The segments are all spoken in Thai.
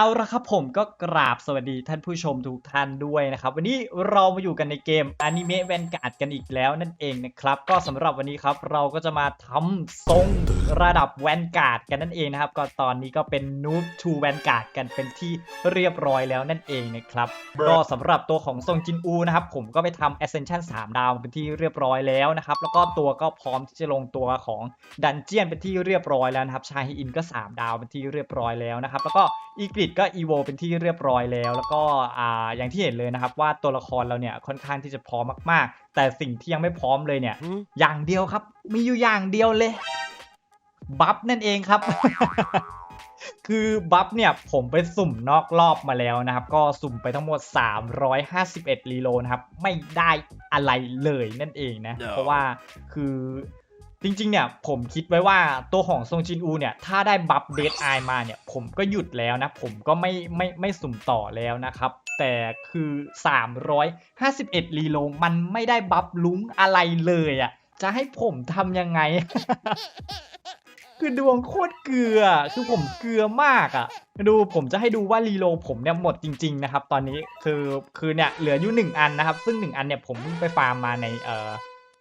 เอาละครับผมก็กราบสวัสดีท่านผู้ชมทุกท่านด้วยนะครับ วันนี้เรามาอยู่กันในเกมอนิเมะแวนการ์ดกันอีกแล้วนั่นเองนะครับ ก็สำหรับวันนี้ครับเราก็จะมาทำทรงระดับแวนการ์ดกันนั่นเองนะครับ ก็ตอนนี้ก็เป็นนูบทูแวนการ์ดกันเป็นที่เรียบร้อยแล้วนั่นเองนะครับก็สำหรับตัวของทรงจินอูนะครับผมก็ไปทำ Ascension 3 ดาวเป็นที่เรียบร้อยแล้วนะครับแล้วก็ตัวก็พร้อมที่จะลงตัวของดันเจียนเป็นที่เรียบร้อยแล้วนะครับชาฮีอินก็ 3 ดาวเป็นที่เรียบร้อยแล้วนะครับแล้วก็อีกริดก็อีโวเป็นที่เรียบร้อยแล้ว แล้วก็อ่าอย่างที่เห็นเลยนะครับว่าตัวละครเราเนี่ยค่อนข้างที่จะพร้อมมากๆ แต่สิ่งที่ยังไม่พร้อมเลยเนี่ย อย่างเดียวครับ มีอยู่อย่างเดียวเลยบัฟนั่นเองครับ คือบัฟเนี่ยผมไปสุ่มนอกรอบมาแล้วนะครับ ก็สุ่มไปทั้งหมด 351รีโลนะครับ ไม่ได้อะไรเลยนั่นเองนะ No. เพราะว่าคือ จริงๆเนี่ยผมคิดไว้ว่าตัวของซงจินอูเนี่ยถ้าได้บัฟเดดไอมาเนี่ยผมก็หยุดแล้วนะ ผมก็ไม่ไม่ไม่สุ่มต่อแล้วนะครับ แต่คือ 351รีโลมันไม่ได้บัฟลุ้งอะไรเลยอะ่ะจะให้ผมทำยังไง คือดวงโคตรเกลือ คือผมเกลือมากอะ่ะ ดูผมจะให้ดูว่ารีโลผมเนี่ยหมดจริง ๆ นะครับ ตอนนี้คือคือเนี่ยเหลืออยู่หนึ่งอันนะครับ ซึ่งหนึ่งอันเนี่ยผมเพิ่งไปฟาร์มมาในเอ่อ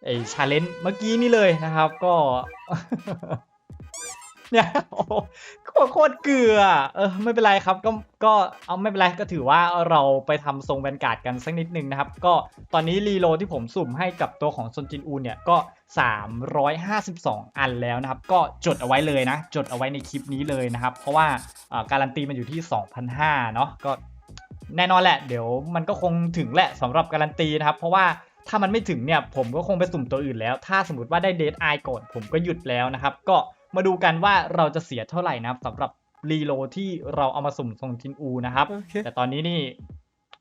ไอชาเลนจ์เมื่อกี้นี่เลยนะครับก็ เนี่ยโอ้โหโคตรเกลือเออไม่เป็นไรครับก็ก็เอาไม่เป็นไรก็ถือว่าเราไปทำทรงแวนการ์ดกันสักนิดนึงนะครับ ก็ตอนนี้รีโลที่ผมสุ่มให้กับตัวของซนจินอูเนี่ยก็ 352 อันแล้วนะครับ ก็จดเอาไว้เลยนะ จดเอาไว้ในคลิปนี้เลยนะครับ เพราะว่าการันตีมันอยู่ที่ 2,500เนาะก็แน่นอนแหละ เดี๋ยวมันก็คงถึงแหละสำหรับการันตีนะครับ เพราะว่า ถ้ามันไม่ถึงเนี่ยผมก็คงไปสุ่มตัวอื่นแล้ว ถ้าสมมติว่าได้เดทไอก่อนผมก็หยุดแล้วนะครับ ก็มาดูกันว่าเราจะเสียเท่าไหร่นะครับสำหรับรีโลที่เราเอามาสุ่มทรงจินอูนะครับ Okay. แต่ตอนนี้นี่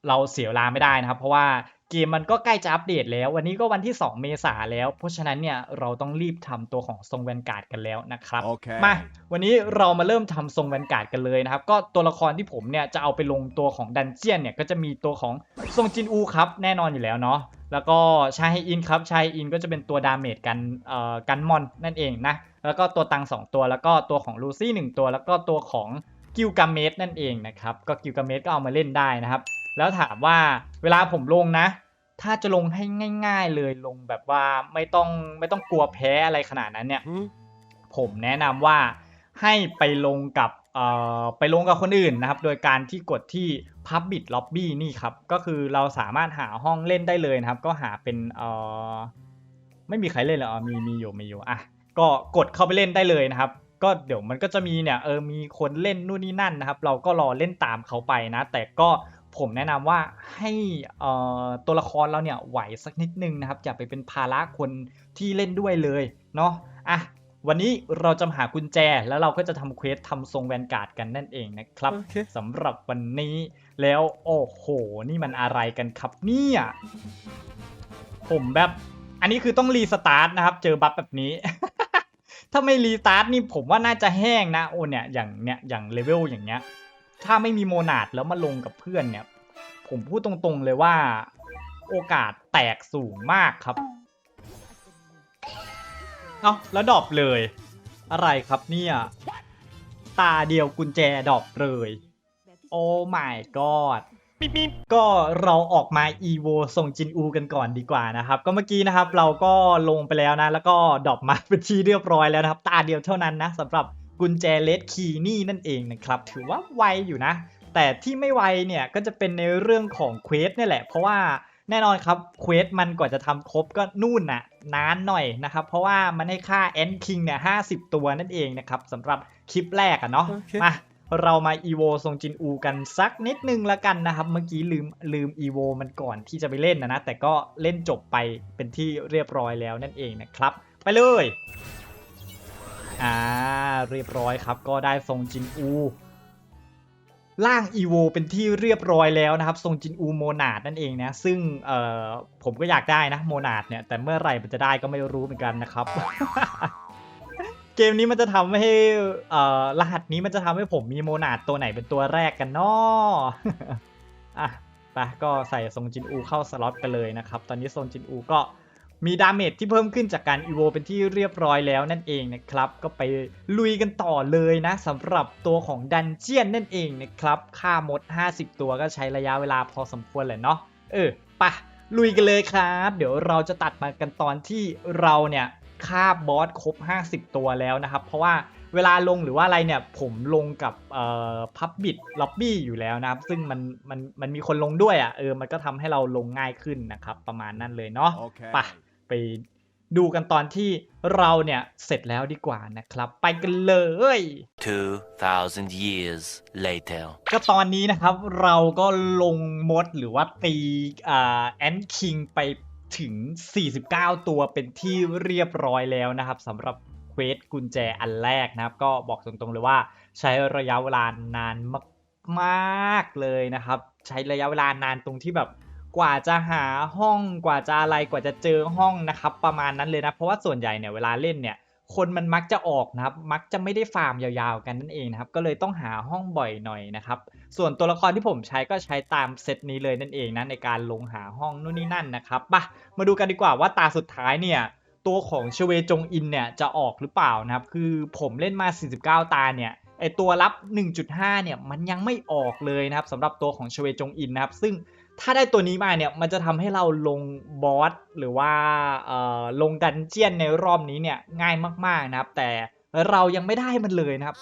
เราเสียเวลาไม่ได้นะครับ เพราะว่าเกมมันก็ใกล้จะอัปเดตแล้ว วันนี้ก็วันที่ 2 เมษาแล้ว เพราะฉะนั้นเนี่ยเราต้องรีบทำตัวของทรงแวนการ์ดกันแล้วนะครับโอเคมาวันนี้เรามาเริ่มทำทรงแวนการ์ดกันเลยนะครับ ก็ตัวละครที่ผมเนี่ยจะเอาไปลงตัวของดันเจียนเนี่ยก็จะมีตัวของทรงจินอูครับแน่นอนอยู่แล้วเนาะ แล้วก็ชายอินครับชายอินก็จะเป็นตัวดาเมจกันเอ่อกันมอนนั่นเองนะ แล้วก็ตัวตังสองตัวแล้วก็ตัวของลูซี่หนึ่งตัว แล้วก็ตัวของกิลกาเมสนั่นเองนะครับ ก็กิลกาเมสก็เอามาเล่นได้นะครับ แล้วถามว่าเวลาผมลงนะ ถ้าจะลงให้ง่าย ๆ เลยลงแบบว่าไม่ต้องไม่ต้องกลัวแพ้อะไรขนาดนั้นเนี่ย Hmm? ผมแนะนำว่าให้ไปลงกับเอ่อ ไปลงกับคนอื่นนะครับ โดยการที่กดที่ Public Lobby นี่ครับ ก็คือเราสามารถหาห้องเล่นได้เลยนะครับ ก็หาเป็นไม่มีใครเล่นเหรออ๋อมีมีอยู่มีอยู่อะก็กดเข้าไปเล่นได้เลยนะครับ ก็เดี๋ยวมันก็จะมีเนี่ยเออมีคนเล่นนู่นนี่นั่นนะครับ เราก็รอเล่นตามเขาไปนะ แต่ก็ผมแนะนำว่าให้ตัวละครเราเนี่ยไหวสักนิดนึงนะครับอย่าไปเป็นภาระคนที่เล่นด้วยเลยเนาะอะ วันนี้เราจะมาหากุญแจแล้วเราก็จะทำเควสทำทรงแวนการ์ดกันนั่นเองนะครับโอเคสำหรับวันนี้แล้วโอ้โห นี่มันอะไรกันครับเนี่ยผมแบบ อันนี้คือต้องรีสตาร์ทนะครับ เจอบัฟแบบนี้ ถ้าไม่รีสตาร์ทนี่ผมว่าน่าจะแห้งนะโอ้เนี่ยอย่างเนี้ยอย่างเลเวลอย่างเงี้ย ถ้าไม่มีโมนาดแล้วมาลงกับเพื่อนเนี่ย ผมพูดตรงๆเลยว่า โอกาสแตกสูงมากครับ เอาแล้วดรอปเลย อะไรครับเนี่ย ตาเดียวกุญแจดรอปเลย โอ้ my god ก็เราออกมา EVO ส่งจินอูกันก่อนดีกว่านะครับ ก็เมื่อกี้นะครับเราก็ลงไปแล้วนะ แล้วก็ดรอปมาเป็นที่เรียบร้อยแล้วนะครับ ตาเดียวเท่านั้นนะสำหรับกุญแจเลดคีนี่นั่นเองนะครับ ถือว่าไวอยู่นะ แต่ที่ไม่ไวเนี่ยก็จะเป็นในเรื่องของเควสเนี่ยแหละ เพราะว่า แน่นอนครับเควสมันกว่าจะทำครบก็นู่นน่ะนานหน่อยนะครับ เพราะว่ามันให้ค่าแอนคิงเนี่ยห้ตัวนั่นเองนะครับสำหรับคลิปแรกอะเนาะโอเคมาเรามาอีโวทรงจินอูกันสักนิดนึงละกันนะครับ เมื่อกี้ลืมลืมอีโวมันก่อนที่จะไปเล่นนะนะ แต่ก็เล่นจบไปเป็นที่เรียบร้อยแล้วนั่นเองนะครับ ไปเลย อ่า เรียบร้อยครับ ก็ได้ทรงจินอู ล่างอีโวเป็นที่เรียบร้อยแล้วนะครับทรงจินอูโมนาดนั่นเองนะซึ่งเออผมก็อยากได้นะโมนาดเนี่ยแต่เมื่อไหร่มันจะได้ก็ไม่รู้เหมือนกันนะครับ เกมนี้มันจะทำให้เออรหัสนี้มันจะทำให้ผมมีโมนาดตัวไหนเป็นตัวแรกกันเนาะอะไปก็ใส่ทรงจินอูเข้าสล็อตไปเลยนะครับ ตอนนี้ทรงจินอูก็ มีดาเมจที่เพิ่มขึ้นจากการอีโวเป็นที่เรียบร้อยแล้วนั่นเองนะครับ ก็ไปลุยกันต่อเลยนะสำหรับตัวของดันเจียนนั่นเองนะครับค่ามด 50 ตัวก็ใช้ระยะเวลาพอสมควรแหละเนาะเออไปะลุยกันเลยครับ เดี๋ยวเราจะตัดมากันตอนที่เราเนี่ยฆ่าบอสครบ 50 ตัวแล้วนะครับ เพราะว่าเวลาลงหรือว่าอะไรเนี่ยผมลงกับเอ่อพับบิดล็อบบี้อยู่แล้วนะครับ ซึ่งมันมันมันมีคนลงด้วยอะเออมันก็ทำให้เราลงง่ายขึ้นนะครับ ประมาณนั้นเลยเนาะ Okay. ไป ไปดูกันตอนที่เราเนี่ยเสร็จแล้วดีกว่านะครับ ไปกันเลย 2,000 years later. ก็ตอนนี้นะครับเราก็ลงมดหรือว่าตีอ่าแอนคิงไปถึง 49 ตัวเป็นที่เรียบร้อยแล้วนะครับสำหรับเควสกุญแจอันแรกนะครับ ก็บอกตรงๆเลยว่าใช้ระยะเวลานานมากๆเลยนะครับ ใช้ระยะเวลานานตรงที่แบบ กว่าจะหาห้องกว่าจะอะไรกว่าจะเจอห้องนะครับ ประมาณนั้นเลยนะ เพราะว่าส่วนใหญ่เนี่ยเวลาเล่นเนี่ยคนมันมักจะออกนะครับ มักจะไม่ได้ฟาร์มยาวๆกันนั่นเองนะครับ ก็เลยต้องหาห้องบ่อยหน่อยนะครับ ส่วนตัวละครที่ผมใช้ก็ใช้ตามเซตนี้เลยนั่นเองนะในการลงหาห้องนู่นนี่นั่นนะครับปะมาดูกันดีกว่าว่าตาสุดท้ายเนี่ยตัวของชเวจงอินเนี่ยจะออกหรือเปล่านะครับ คือผมเล่นมา 49 ตาเนี่ยไอตัวรับ 1.5 เนี่ยมันยังไม่ออกเลยนะครับสำหรับตัวของชเวจงอินนะครับ ซึ่ง ถ้าได้ตัวนี้มาเนี่ยมันจะทำให้เราลงบอสหรือว่าลงดันเจียนในรอบนี้เนี่ยง่ายมากๆนะครับ แต่เรายังไม่ได้มันเลยนะครับ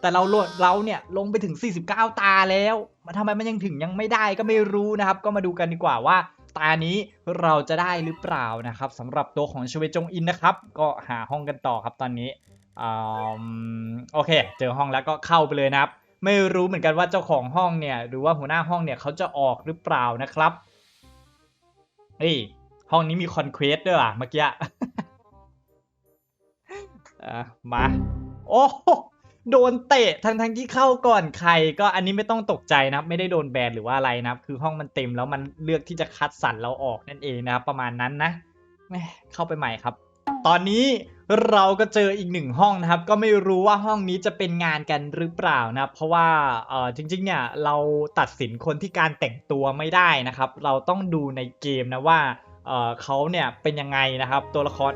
แต่เราลดเราเนี่ยลงไปถึง 49 ตาแล้วมาทำไมมันยังถึงยังไม่ได้ก็ไม่รู้นะครับ ก็มาดูกันดีกว่าว่า ตานี้เราจะได้หรือเปล่านะครับสำหรับตัวของชเวจงอินนะครับ ก็หาห้องกันต่อครับตอนนี้อโอเค เจอห้องแล้วก็เข้าไปเลยนะครับ ไม่รู้เหมือนกันว่าเจ้าของห้องเนี่ย หรือว่าหัวหน้าห้องเนี่ยเขาจะออกหรือเปล่านะครับเฮ้ยห้องนี้มีคอนเควสด้วยอะเมื่อกี้มา โอ้โดนเตะทั้งทั้งที่เข้าก่อนใคร ก็อันนี้ไม่ต้องตกใจนะครับ ไม่ได้โดนแบนหรือว่าอะไรนะครับ คือห้องมันเต็มแล้วมันเลือกที่จะคัดสรรเราออกนั่นเองนะครับ ประมาณนั้นนะเข้าไปใหม่ครับ ตอนนี้ เราก็เจออีกหนึ่งห้องนะครับ ก็ไม่รู้ว่าห้องนี้จะเป็นงานกันหรือเปล่านะครับเพราะว่าเออจริงๆเนี่ยเราตัดสินคนที่การแต่งตัวไม่ได้นะครับ เราต้องดูในเกมนะว่าเออเขาเนี่ยเป็นยังไงนะครับตัวละคร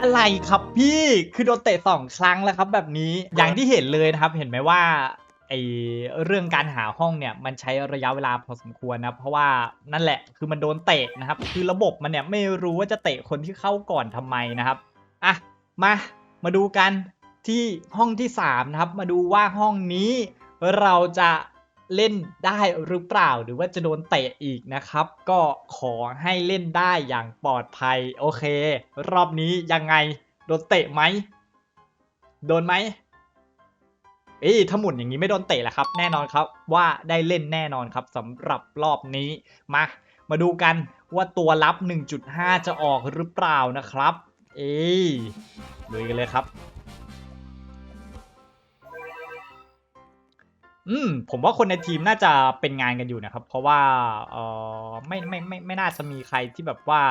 อะไรครับพี่คือโดนเตะสองครั้งแล้วครับ แบบนี้อย่างที่เห็นเลยนะครับ เห็นไหมว่าไอเรื่องการหาห้องเนี่ยมันใช้ระยะเวลาพอสมควรนะเพราะว่านั่นแหละคือมันโดนเตะนะครับ คือระบบมันเนี่ยไม่รู้ว่าจะเตะคนที่เข้าก่อนทำไมนะครับ อะมามาดูกันที่ห้องที่สามนะครับมาดูว่าห้องนี้เราจะเล่นได้หรือเปล่าหรือว่าจะโดนเตะอีกนะครับ ก็ขอให้เล่นได้อย่างปลอดภัยโอเค รอบนี้ยังไงโดนเตะไหมโดนไหมเอ้ยถ้าหมุนอย่างนี้ไม่โดนเตะแหละครับ แน่นอนครับว่าได้เล่นแน่นอนครับสำหรับรอบนี้มา มาดูกันว่าตัวรับ 1.5 จะออกหรือเปล่านะครับ เอ้ยลุยกันเลยครับ อืม ผมว่าคนในทีมน่าจะเป็นงานกันอยู่นะครับ เพราะว่าเออไม่ไม่ไม่ไม่น่าจะมีใครที่แบบว่า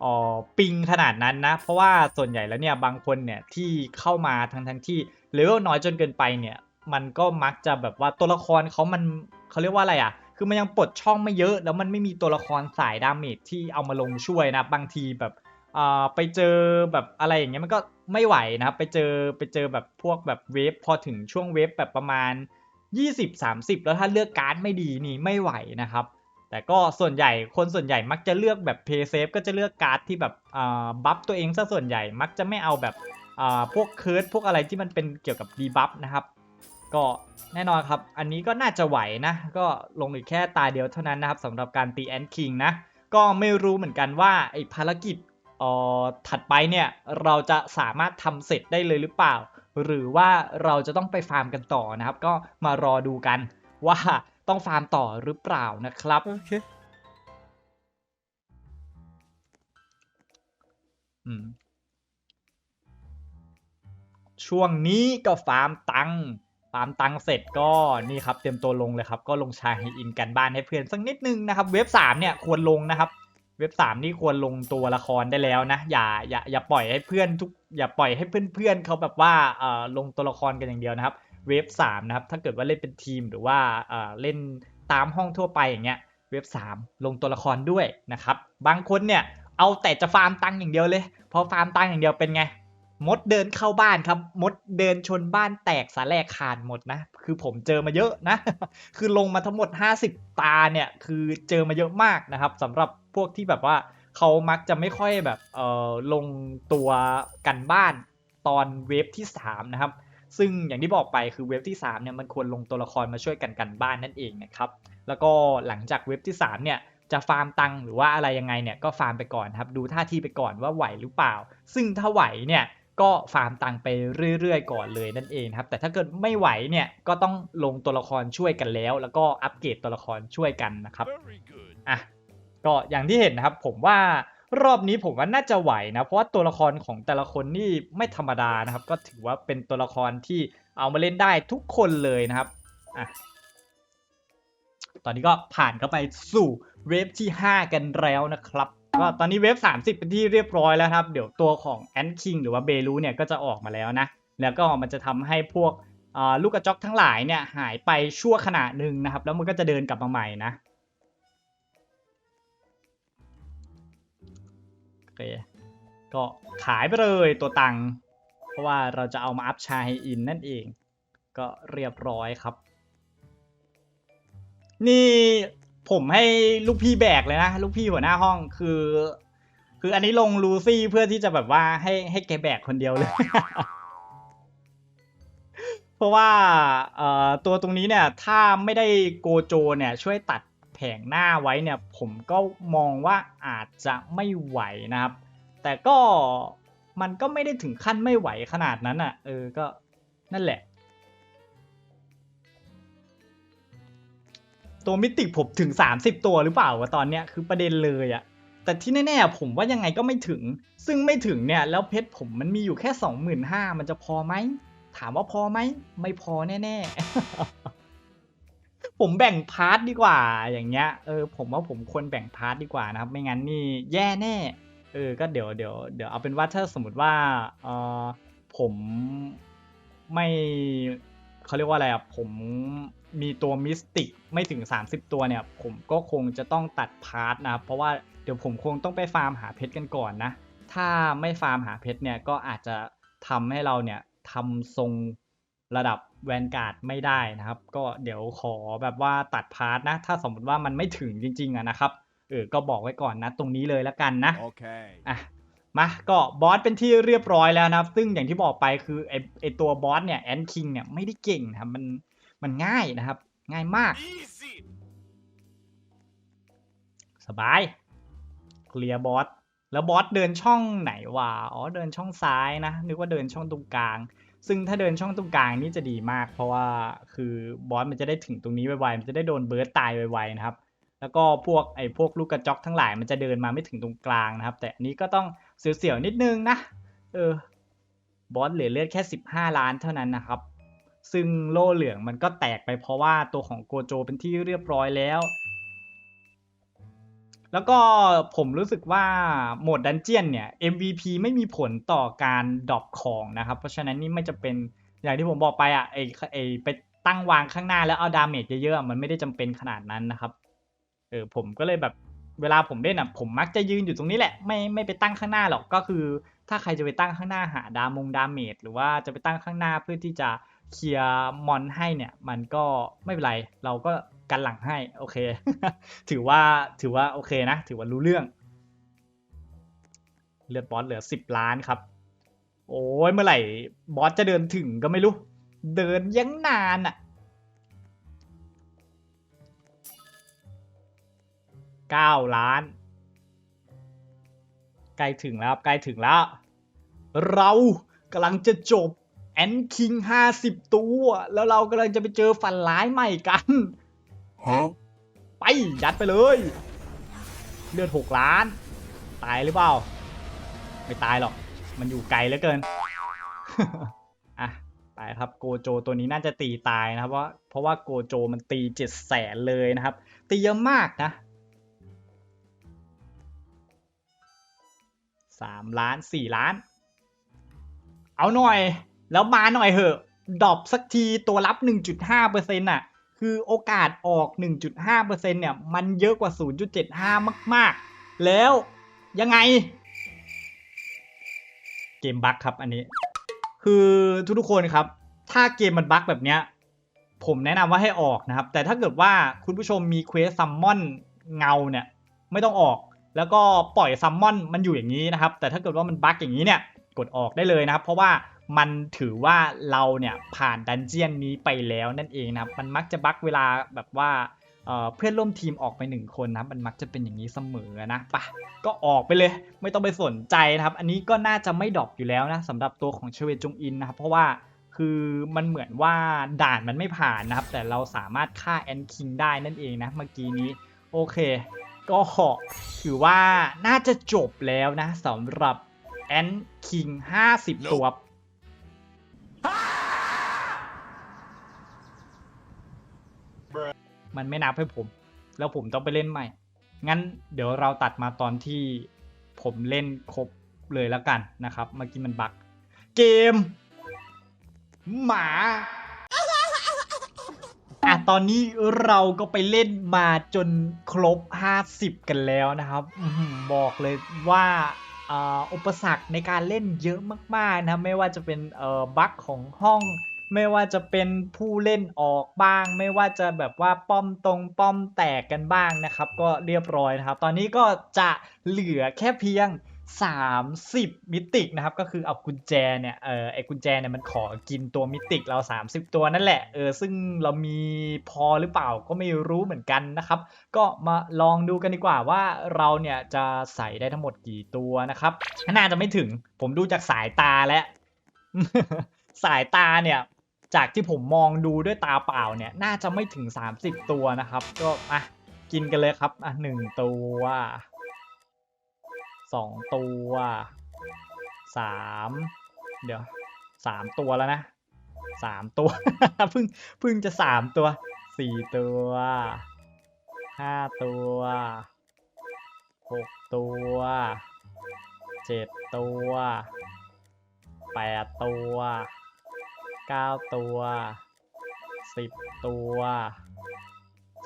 เออปิงขนาดนั้นนะ เพราะว่าส่วนใหญ่แล้วเนี่ยบางคนเนี่ยที่เข้ามาทั้งทั้งที่เลเวลน้อยจนเกินไปเนี่ย มันก็มักจะแบบว่าตัวละครเขามันเขาเรียกว่าอะไรอะ คือมันยังปลดช่องไม่เยอะ แล้วมันไม่มีตัวละครสายดาเมจที่เอามาลงช่วยนะ บางทีแบบ อ่าไปเจอแบบอะไรอย่างเงี้ยมันก็ไม่ไหวนะครับ ไปเจอไปเจอแบบพวกแบบเวฟพอถึงช่วงเวฟแบบประมาณ 20-30 แล้วถ้าเลือกการ์ดไม่ดีนี่ไม่ไหวนะครับ แต่ก็ส่วนใหญ่คนส่วนใหญ่มักจะเลือกแบบเพย์เซฟก็จะเลือกการ์ดที่แบบอ่าบัฟตัวเองซะส่วนใหญ่มักจะไม่เอาแบบอ่าพวกเคิร์ดพวกอะไรที่มันเป็นเกี่ยวกับดีบัฟนะครับก็แน่นอนครับ อันนี้ก็น่าจะไหวนะ ก็ลงอีกแค่ตาเดียวเท่านั้นนะครับสำหรับการตีแอนคิงนะ ก็ไม่รู้เหมือนกันว่าไอ้ภารกิจ ถัดไปเนี่ยเราจะสามารถทำเสร็จได้เลยหรือเปล่า หรือว่าเราจะต้องไปฟาร์มกันต่อนะครับ ก็มารอดูกันว่าต้องฟาร์มต่อหรือเปล่านะครับ Okay. อืมช่วงนี้ก็ฟาร์มตังค์ฟาร์มตังค์เสร็จก็นี่ครับเตรียมตัวลงเลยครับ ก็ลงชายอินกันบ้านให้เพื่อนสักนิดนึงนะครับ เว็บสามเนี่ยควรลงนะครับ เว็บสามนี่ควรลงตัวละครได้แล้วนะ อย่าอย่าอย่าปล่อยให้เพื่อนทุกอย่าปล่อยให้เพื่อนเพื่อนๆเขาแบบว่าเอ่อลงตัวละครกันอย่างเดียวนะครับ เว็บสามนะครับถ้าเกิดว่าเล่นเป็นทีมหรือว่าเอ่อเล่นตามห้องทั่วไปอย่างเงี้ยเว็บ 3 ลงตัวละครด้วยนะครับบางคนเนี่ยเอาแต่จะฟาร์มตังค์อย่างเดียวเลย พอฟาร์มตังค์อย่างเดียวเป็นไง มดเดินเข้าบ้านครับ มดเดินชนบ้านแตกสาแลกขาดหมดนะ คือผมเจอมาเยอะนะ คือลงมาทั้งหมด 50 ตาเนี่ย คือเจอมาเยอะมากนะครับสำหรับ พวกที่แบบว่าเขามักจะไม่ค่อยแบบเออลงตัวกันบ้านตอนเวฟที่3นะครับซึ่งอย่างที่บอกไปคือเว็บที่3เนี่ยมันควรลงตัวละครมาช่วยกันกันบ้านนั่นเองนะครับแล้วก็หลังจากเว็บที่3เนี่ยจะฟาร์มตังค์หรือว่าอะไรยังไงเนี่ยก็ฟาร์มไปก่อนครับดูท่าทีไปก่อนว่าไหวหรือเปล่า ซึ่งถ้าไหวเนี่ยก็ฟาร์มตังค์ไปเรื่อยๆ ก่อนเลยนั่นเองครับแต่ถ้าเกิดไม่ไหวเนี่ยก็ต้องลงตัวละครช่วยกันแล้ว แล้วก็อัปเกรดตัวละครช่วยกันนะครับอะ ก็อย่างที่เห็นนะครับผมว่ารอบนี้ผมว่าน่าจะไหวนะเพราะว่าตัวละครของแต่ละคนนี่ไม่ธรรมดานะครับ ก็ถือว่าเป็นตัวละครที่เอามาเล่นได้ทุกคนเลยนะครับอะตอนนี้ก็ผ่านเข้าไปสู่เวฟที่ 5 กันแล้วนะครับก็ตอนนี้เวฟ 30 เป็นที่เรียบร้อยแล้วครับ เดี๋ยวตัวของแอนคิงหรือว่าเบลูเนี่ยก็จะออกมาแล้วนะ แล้วก็มันจะทำให้พวกลูกกระจอกทั้งหลายเนี่ยหายไปชั่วขณะหนึ่งนะครับ แล้วมันก็จะเดินกลับมาใหม่นะ เค ก็ขายไปเลยตัวตังค์เพราะว่าเราจะเอามาอัพชาไฮอินนั่นเอง ก็เรียบร้อยครับ นี่ผมให้ลูกพี่แบกเลยนะ ลูกพี่หัวหน้าห้องคือ คืออันนี้ลงลูซี่เพื่อที่จะแบบว่าให้ให้แกแบกคนเดียวเลย เพราะว่าเอ่อตัวตรงนี้เนี่ยถ้าไม่ได้โกโจเนี่ยช่วยตัด แผงหน้าไว้เนี่ยผมก็มองว่าอาจจะไม่ไหวนะครับ แต่ก็มันก็ไม่ได้ถึงขั้นไม่ไหวขนาดนั้นอะเออก็นั่นแหละ ตัวมิติผมถึง 30 ตัวหรือเปล่าวะตอนเนี้ยคือประเด็นเลยอะแต่ที่แน่ๆผมว่ายังไงก็ไม่ถึง ซึ่งไม่ถึงเนี่ยแล้วเพชรผมมันมีอยู่แค่ 25,000มันจะพอไหมถามว่าพอไหมไม่พอแน่ๆ ผมแบ่งพาร์ทดีกว่า อย่างเงี้ย เออ ผมว่าผมควรแบ่งพาร์ทดีกว่านะครับ ไม่งั้นนี่แย่แน่ เออ ก็เดี๋ยวเดี๋ยวเดี๋ยวเอาเป็นว่าถ้าสมมติว่า เออผมไม่เขาเรียกว่าอะไรอะ ผมมีตัวมิสติกไม่ถึง 30 ตัวเนี่ย ผมก็คงจะต้องตัดพาร์ทนะครับ เพราะว่าเดี๋ยวผมคงต้องไปฟาร์มหาเพชรกันก่อนนะ ถ้าไม่ฟาร์มหาเพชรเนี่ยก็อาจจะทำให้เราเนี่ยทำทรงระดับ แวนการ์ดไม่ได้นะครับ ก็เดี๋ยวขอแบบว่าตัดพาร์ทนะ ถ้าสมมติว่ามันไม่ถึงจริงๆอะนะครับเออก็บอกไว้ก่อนนะตรงนี้เลยแล้วกันนะ Okay. อะมาก็บอสเป็นที่เรียบร้อยแล้วนะครับ ซึ่งอย่างที่บอกไปคือไอไอตัวบอสเนี่ยแอนคิงเนี่ยไม่ได้เก่งนะครับมันมันง่ายนะครับ ง่ายมาก Easy. สบายเคลียร์บอสแล้วบอสเดินช่องไหนวะอ๋อเดินช่องซ้ายนะนึกว่าเดินช่องตรงกลาง ซึ่งถ้าเดินช่องตรงกลางนี่จะดีมาก เพราะว่าคือบอสมันจะได้ถึงตรงนี้ไวๆมันจะได้โดนเบิร์ตตายไวๆนะครับ แล้วก็พวกไอ้พวกลูกกระจอกทั้งหลายมันจะเดินมาไม่ถึงตรงกลางนะครับ แต่อันนี้ก็ต้องเสียวๆนิดนึงนะเออบอสเหลือเลือดแค่ 15 ล้านเท่านั้นนะครับ ซึ่งโล่เหลืองมันก็แตกไปเพราะว่าตัวของโกโจเป็นที่เรียบร้อยแล้ว แล้วก็ผมรู้สึกว่าโหมดดันเจียนเนี่ย MVP ไม่มีผลต่อการดรอปของนะครับ เพราะฉะนั้นนี่ไม่จะเป็นอย่างที่ผมบอกไปอะไอไอไปตั้งวางข้างหน้าแล้วเอาดาเมจเยอะๆมันไม่ได้จำเป็นขนาดนั้นนะครับเออผมก็เลยแบบเวลาผมเล่นอะผมมักจะยืนอยู่ตรงนี้แหละไม่ไม่ไปตั้งข้างหน้าหรอกก็คือ ถ้าใครจะไปตั้งข้างหน้าหาดามงดาเมจหรือว่าจะไปตั้งข้างหน้าเพื่อที่จะเคลียร์มอนให้เนี่ย มันก็ไม่เป็นไรเราก็ กันหลังให้โอเค ถือว่าถือว่าโอเคนะ ถือว่ารู้เรื่อง เลือดบอสเหลือสิบล้านครับ โอ้ยเมื่อไหร่บอสจะเดินถึงก็ไม่รู้ เดินยังนานอะเก้าล้านใกล้ถึงแล้วครับใกล้ถึงแล้ว เรากำลังจะจบแอนคิงห้าสิบตัว แล้วเรากำลังจะไปเจอฝันร้ายใหม่กัน ไปยัดไปเลย เลือดหกล้าน ตายหรือเปล่า ไม่ตายหรอก มันอยู่ไกลเหลือเกินอะไปครับโกโจตัวนี้น่าจะตีตายนะครับเพราะเพราะว่าโกโจมันตีเจ็ดแสนเลยนะครับ ตีเยอะมากนะสามล้านสี่ล้าน เอาหน่อย แล้วมาหน่อยเหอะดรอปสักทีตัวรับ 1.5เปอร์เซ็นต์่ะ คือโอกาสออก 1.5%เนี่ยมันเยอะกว่า 0.75 มาก ๆ แล้วยังไง เกมบั๊กครับอันนี้ คือทุกๆคนครับ ถ้าเกมมันบั๊กแบบเนี้ยผมแนะนำว่าให้ออกนะครับ แต่ถ้าเกิดว่าคุณผู้ชมมีเควสซัมมอนเงาเนี่ยไม่ต้องออก แล้วก็ปล่อยซัมมอนมันอยู่อย่างนี้นะครับ แต่ถ้าเกิดว่ามันบั๊กอย่างนี้เนี่ยกดออกได้เลยนะครับ เพราะว่า มันถือว่าเราเนี่ยผ่านดันเจียนนี้ไปแล้วนั่นเองนะครับมันมักจะบั๊กเวลาแบบว่าเพื่อนร่วมทีมออกไปหนึ่งคนนะมันมักจะเป็นอย่างนี้เสมอนะปะก็ออกไปเลย ไม่ต้องไปสนใจนะครับ อันนี้ก็น่าจะไม่ดรอปอยู่แล้วนะสำหรับตัวของเชเวจงอินนะครับเพราะว่าคือมันเหมือนว่าด่านมันไม่ผ่านนะครับ แต่เราสามารถฆ่าแอนคิงได้นั่นเองนะเมื่อกี้นี้โอเค ก็ถือว่าน่าจะจบแล้วนะสำหรับแอนคิง50 ตัว มันไม่นับให้ผม แล้วผมต้องไปเล่นใหม่ งั้นเดี๋ยวเราตัดมาตอนที่ผมเล่นครบเลยแล้วกันนะครับ เมื่อกี้มันบักเกม หมาอะตอนนี้เราก็ไปเล่นมาจนครบ 50 กันแล้วนะครับบอกเลยว่าอุปสรรคในการเล่นเยอะมากๆนะ ไม่ว่าจะเป็นบั๊กของห้อง ไม่ว่าจะเป็นผู้เล่นออกบ้าง ไม่ว่าจะแบบว่าป้อมตรงป้อมแตกกันบ้างนะครับ ก็เรียบร้อยนะครับ ตอนนี้ก็จะเหลือแค่เพียง 30 มิตินะครับ ก็คือเอากุญแจเนี่ยเออไอ้กุญแจเนี่ยมันขอกินตัวมิติเรา 30 ตัวนั่นแหละเออซึ่งเรามีพอหรือเปล่าก็ไม่รู้เหมือนกันนะครับ ก็มาลองดูกันดีกว่าว่าเราเนี่ยจะใส่ได้ทั้งหมดกี่ตัวนะครับน่าจะไม่ถึงผมดูจากสายตาแล้วสายตาเนี่ย จากที่ผมมองดูด้วยตาเปล่าเนี่ย น่าจะไม่ถึง 30 ตัวนะครับ ก็อะกินกันเลยครับอะหนึ่งตัวสองตัวสามเดี๋ยวสามตัวแล้วนะสามตัวเพิ่งเพิ่งจะสามตัวสี่ตัวห้าตัวหกตัวเจ็ดตัวแปดตัว เก้าตัวสิบตัว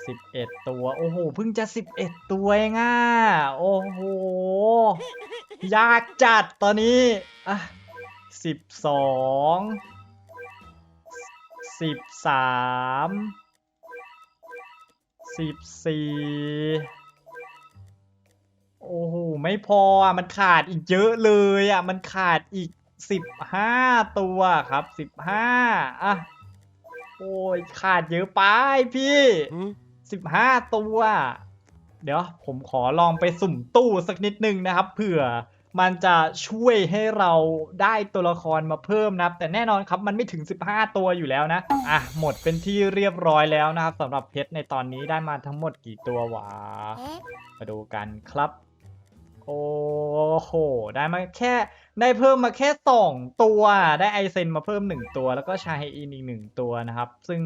สิบเอ็ดตัว โอ้โหเพิ่งจะสิบเอ็ดตัวเองอะโอ้โห ยากจัดตอนนี้อะสิบสองสิบสามสิบสี่โอ้โห ไม่พออะ มันขาดอีกเยอะเลยอะ มันขาดอีก สิบห้าตัวครับสิบห้าอะโอ้ยขาดเยอะไปพี่สิบห้าตัว เดี๋ยวผมขอลองไปสุ่มตู้สักนิดนึงนะครับ เผื่อมันจะช่วยให้เราได้ตัวละครมาเพิ่มนะครับ แต่แน่นอนครับมันไม่ถึง 15 ตัวอยู่แล้วนะอะหมดเป็นที่เรียบร้อยแล้วนะครับสำหรับเพชรในตอนนี้ได้มาทั้งหมดกี่ตัววะมาดูกันครับ โอ้โห ได้มาแค่ ได้เพิ่มมาแค่สองตัว ได้ไอเซนมาเพิ่มหนึ่งตัว แล้วก็ชาเฮอินอีกหนึ่งตัวนะครับ ซึ่ง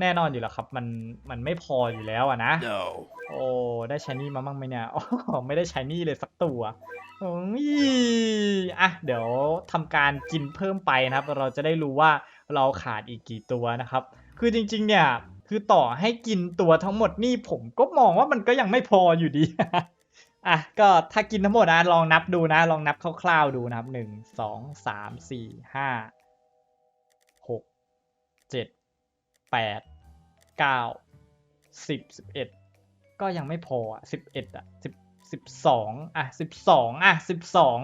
แน่นอนอยู่แล้วครับมันมันไม่พออยู่แล้วอะนะ No. โอ้ได้ชายนี่มาบ้างไหมเนี่ยโอ้ไม่ได้ชายนี่เลยสักตัวโอ้ยอะเดี๋ยวทำการกินเพิ่มไปนะครับ เราจะได้รู้ว่าเราขาดอีกกี่ตัวนะครับ คือจริง ๆ เนี่ยคือต่อให้กินตัวทั้งหมดนี่ผมก็มองว่ามันก็ยังไม่พออยู่ดี อะก็ถ้ากินทั้งหมดนะลองนับดูนะ ลองนับคร่าวๆดูนะครับหนึ่งสองสามสี่ห้าหกเจ็ดแปดเก้าสิบสิบเอ็ดก็ยังไม่พออะสิบเอ็ดอะสิบสิบสองอะสิบสองอะสิบสอง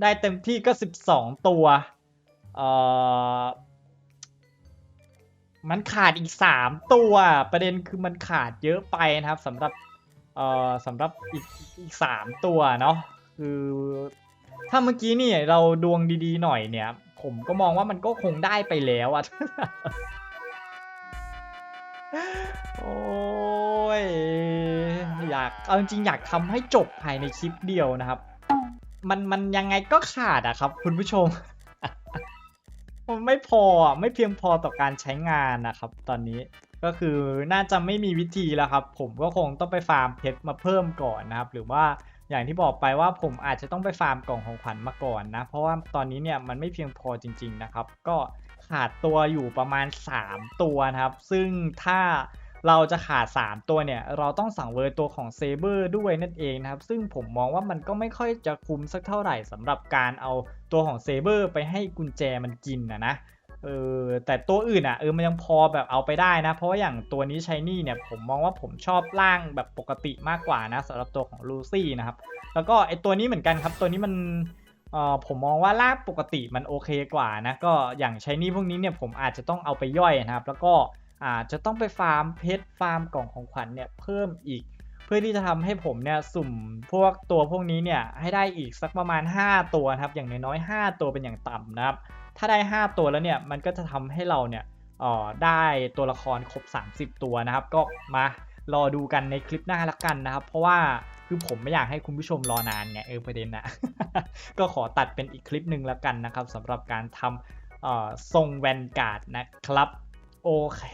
ได้เต็มที่ก็สิบสองตัวเอ่อมันขาดอีกสามตัวประเด็นคือมันขาดเยอะไปนะครับสำหรับ เอ่อสำหรับอีกอีกสามตัวเนาะคือถ้าเมื่อกี้นี่เราดวงดีๆหน่อยเนี่ย ผมก็มองว่ามันก็คงได้ไปแล้วอะโอ้ยอยากเอาจริงอยากทำให้จบภายในคลิปเดียวนะครับ มันมันยังไงก็ขาดอะครับ คุณผู้ชม มันไม่พอไม่เพียงพอต่อการใช้งานนะครับ ตอนนี้ ก็คือน่าจะไม่มีวิธีแล้วครับ ผมก็คงต้องไปฟาร์มเพชรมาเพิ่มก่อนนะครับ หรือว่าอย่างที่บอกไปว่าผมอาจจะต้องไปฟาร์มกล่องของขวัญมาก่อนนะ เพราะว่าตอนนี้เนี่ยมันไม่เพียงพอจริง ๆนะครับ ก็ขาดตัวอยู่ประมาณ 3 ตัวนะครับ ซึ่งถ้าเราจะขาด 3 ตัวเนี่ย เราต้องสั่งเวอร์ตัวของเซเบอร์ด้วยนั่นเองนะครับ ซึ่งผมมองว่ามันก็ไม่ค่อยจะคุ้มสักเท่าไหร่สำหรับการเอาตัวของเซเบอร์ไปให้กุญแจมันกินนะนะ เออแต่ตัวอื่นอะเออมันยังพอแบบเอาไปได้นะ เพราะว่าอย่างตัวนี้ชายนี่เนี่ยผมมองว่าผมชอบร่างแบบปกติมากกว่านะสำหรับตัวของลูซี่นะครับ แล้วก็ไอตัวนี้เหมือนกันครับ ตัวนี้มันเอ่อผมมองว่าร่างปกติมันโอเคกว่านะ ก็อย่างชายนี่พวกนี้เนี่ยผมอาจจะต้องเอาไปย่อยนะครับ แล้วก็อาจจะต้องไปฟาร์มเพชรฟาร์มกล่องของขวัญเนี่ยเพิ่มอีก เพื่อที่จะทำให้ผมเนี่ยสุ่มพวกตัวพวกนี้เนี่ยให้ได้อีกสักประมาณ 5 ตัวนะครับอย่างน้อยๆ5ตัวเป็นอย่างต่ำนะครับ ถ้าได้ 5 ตัวแล้วเนี่ยมันก็จะทำให้เราเนี่ยออได้ตัวละครครบ 30 ตัวนะครับ ก็มารอดูกันในคลิปหน้าละกันนะครับ เพราะว่าคือผมไม่อยากให้คุณผู้ชมรอนานไงเออประเด็นนะก็ขอตัดเป็นอีกคลิปหนึ่งละกันนะครับสำหรับการทำทรงแวนการ์ดนะครับ โอเค